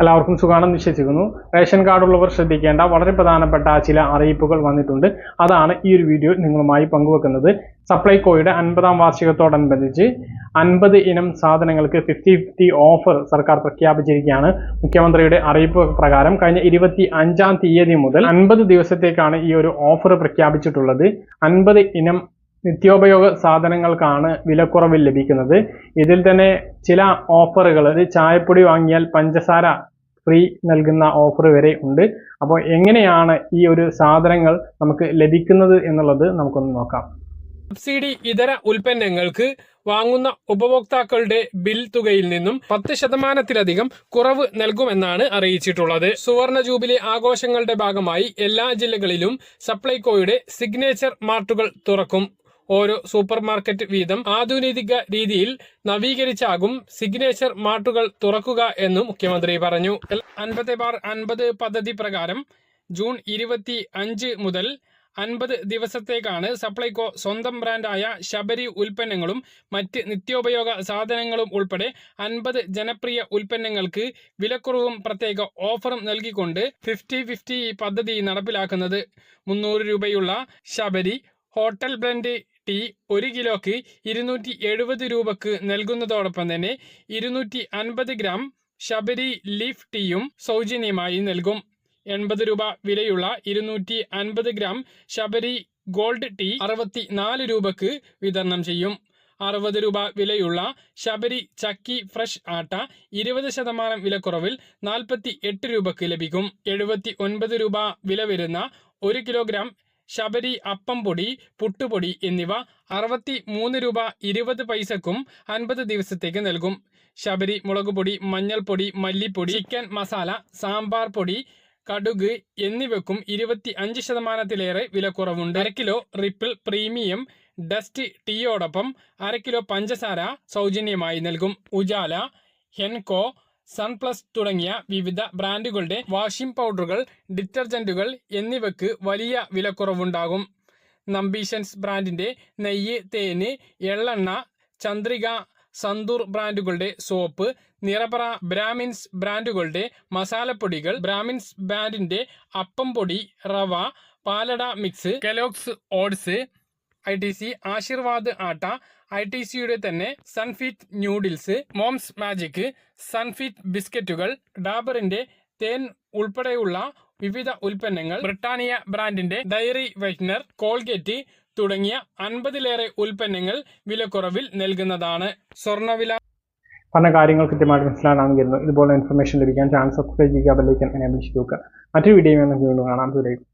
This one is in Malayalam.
എല്ലാവർക്കും സുഖാണെന്ന് വിശ്വസിക്കുന്നു. റേഷൻ കാർഡുള്ളവർ ശ്രദ്ധിക്കേണ്ട വളരെ പ്രധാനപ്പെട്ട ചില അറിയിപ്പുകൾ വന്നിട്ടുണ്ട്. അതാണ് ഈ ഒരു വീഡിയോ നിങ്ങളുമായി പങ്കുവെക്കുന്നത്. സപ്ലൈകോയുടെ അൻപതാം വാർഷികത്തോടനുബന്ധിച്ച് അൻപത് ഇനം സാധനങ്ങൾക്ക് ഫിഫ്റ്റി ഫിഫ്റ്റി ഓഫർ സർക്കാർ പ്രഖ്യാപിച്ചിരിക്കുകയാണ്. മുഖ്യമന്ത്രിയുടെ അറിയിപ്പ് പ്രകാരം കഴിഞ്ഞ ഇരുപത്തി അഞ്ചാം തീയതി മുതൽ അൻപത് ദിവസത്തേക്കാണ് ഈ ഒരു ഓഫർ പ്രഖ്യാപിച്ചിട്ടുള്ളത്. അൻപത് ഇനം നിത്യോപയോഗ സാധനങ്ങൾക്കാണ് വിലക്കുറവിൽ ലഭിക്കുന്നത്. ഇതിൽ തന്നെ ചില ഓഫറുകൾ ചായപ്പൊടി വാങ്ങിയാൽ പഞ്ചസാര ഫ്രീ നൽകുന്ന ഓഫർ വരെ ഉണ്ട്. അപ്പോൾ എങ്ങനെയാണ് ഈ ഒരു സാധനങ്ങൾ നമുക്ക് ലഭിക്കുന്നത് എന്നുള്ളത് നമുക്കൊന്ന് നോക്കാം. സബ്സിഡി ഇതര ഉൽപ്പന്നങ്ങൾക്ക് വാങ്ങുന്ന ഉപഭോക്താക്കളുടെ ബിൽ തുകയിൽ നിന്നും പത്ത് ശതമാനത്തിലധികം കുറവ് നൽകുമെന്നാണ് അറിയിച്ചിട്ടുള്ളത്. സുവർണ ജൂബിലി ആഘോഷങ്ങളുടെ ഭാഗമായി എല്ലാ ജില്ലകളിലും സപ്ലൈകോയുടെ സിഗ്നേച്ചർ മാർട്ടുകൾ തുറക്കും. ഓരോ സൂപ്പർ മാർക്കറ്റ് വീതം ആധുനിക രീതിയിൽ നവീകരിച്ചാകും സിഗ്നേച്ചർ മാർട്ടുകൾ തുറക്കുക എന്നും മുഖ്യമന്ത്രി പറഞ്ഞു. അൻപത് ബാർ അൻപത് പദ്ധതി പ്രകാരം ജൂൺ ഇരുപത്തി അഞ്ച് മുതൽ അൻപത് ദിവസത്തേക്കാണ് സപ്ലൈകോ സ്വന്തം ബ്രാൻഡായ ശബരി ഉൽപ്പന്നങ്ങളും മറ്റ് നിത്യോപയോഗ സാധനങ്ങളും ഉൾപ്പെടെ അൻപത് ജനപ്രിയ ഉൽപ്പന്നങ്ങൾക്ക് വിലക്കുറവും പ്രത്യേക ഓഫറും നൽകിക്കൊണ്ട് ഫിഫ്റ്റി ഫിഫ്റ്റി പദ്ധതി നടപ്പിലാക്കുന്നത്. മുന്നൂറ് രൂപയുള്ള ശബരി ഹോട്ടൽ ബ്ലെൻഡ് ടീ ഒരു കിലോക്ക് ഇരുന്നൂറ്റി എഴുപത് രൂപക്ക് നൽകുന്നതോടൊപ്പം തന്നെ ഇരുന്നൂറ്റി അൻപത് ഗ്രാം ശബരി ലീഫ് ടീയും സൗജന്യമായി നൽകും. എൺപത് രൂപ വിലയുള്ള ഇരുന്നൂറ്റി അൻപത് ഗ്രാം ശബരി ഗോൾഡ് ടീ അറുപത്തി നാല് രൂപക്ക് വിതരണം ചെയ്യും. അറുപത് രൂപ വിലയുള്ള ശബരി ചക്കി ഫ്രഷ് ആട്ട ഇരുപത് ശതമാനം വിലക്കുറവിൽ നാൽപ്പത്തി എട്ട് രൂപക്ക് ലഭിക്കും. എഴുപത്തി ഒൻപത് രൂപ വില വരുന്ന ഒരു കിലോഗ്രാം ശബരി അപ്പം പൊടി പുട്ടുപൊടി എന്നിവ അറുപത്തി മൂന്ന് രൂപ ഇരുപത് പൈസക്കും അൻപത് ദിവസത്തേക്ക് നൽകും. ശബരി മുളക് പൊടി മഞ്ഞൾപ്പൊടി മല്ലിപ്പൊടി ചിക്കൻ മസാല സാമ്പാർ പൊടി കടുക് എന്നിവയ്ക്കും ഇരുപത്തി അഞ്ച് ശതമാനത്തിലേറെ വിലക്കുറവുണ്ട് അര കിലോ റിപ്പിൾ പ്രീമിയം ഡസ്റ്റ് ടീയോടൊപ്പം അര കിലോ പഞ്ചസാര സൗജന്യമായി നൽകും. ഉജാല ഹെൻകോ സൺപ്ലസ് തുടങ്ങിയ വിവിധ ബ്രാൻഡുകളുടെ വാഷിംഗ് പൗഡറുകൾ ഡിറ്റർജന്റുകൾ എന്നിവയ്ക്ക് വലിയ വിലക്കുറവുണ്ടാകും. നമ്പീഷൻസ് ബ്രാൻഡിന്റെ നെയ്യ് തേന് എള്ളെണ്ണ ചന്ദ്രിക സന്തൂർ ബ്രാൻഡുകളുടെ സോപ്പ് നിറപറ ബ്രാഹ്മിൻസ് ബ്രാൻഡുകളുടെ മസാലപ്പൊടികൾ ബ്രാഹ്മിൻസ് ബ്രാൻഡിന്റെ അപ്പം പൊടി റവ പാലട mix Kellogg's oats I T C Aashirvaad atta I T സിയുടെ തന്നെ Sunfeast noodles Mom's magic Sunfeast ബിസ്ക്കറ്റുകൾ ഡാബറിന്റെ തേൻ ഉൾപ്പെടെയുള്ള വിവിധ ഉൽപ്പന്നങ്ങൾ ബ്രിട്ടാനിയ ബ്രാൻഡിന്റെ ഡയറി വൈറ്റ്നർ കോൾഗേറ്റ് തുടങ്ങിയ അൻപതിലേറെ ഉൽപ്പന്നങ്ങൾ വിലക്കുറവിൽ നൽകുന്നതാണ്. സ്വർണവില പറഞ്ഞ കാര്യങ്ങൾ കൃത്യമായിട്ട് മനസ്സിലാകാൻ കരുതുന്നു ഇതുപോലെ ഇൻഫർമേഷൻ ലഭിക്കാൻ ചാനൽ സബ്സ്ക്രൈബ് ചെയ്യുക അതിലേക്ക് എനേബിൾ ചെയ്ത് നോക്കുക. മറ്റൊരു വീഡിയോ വീണ്ടും കാണാം. ദൂരേക്കും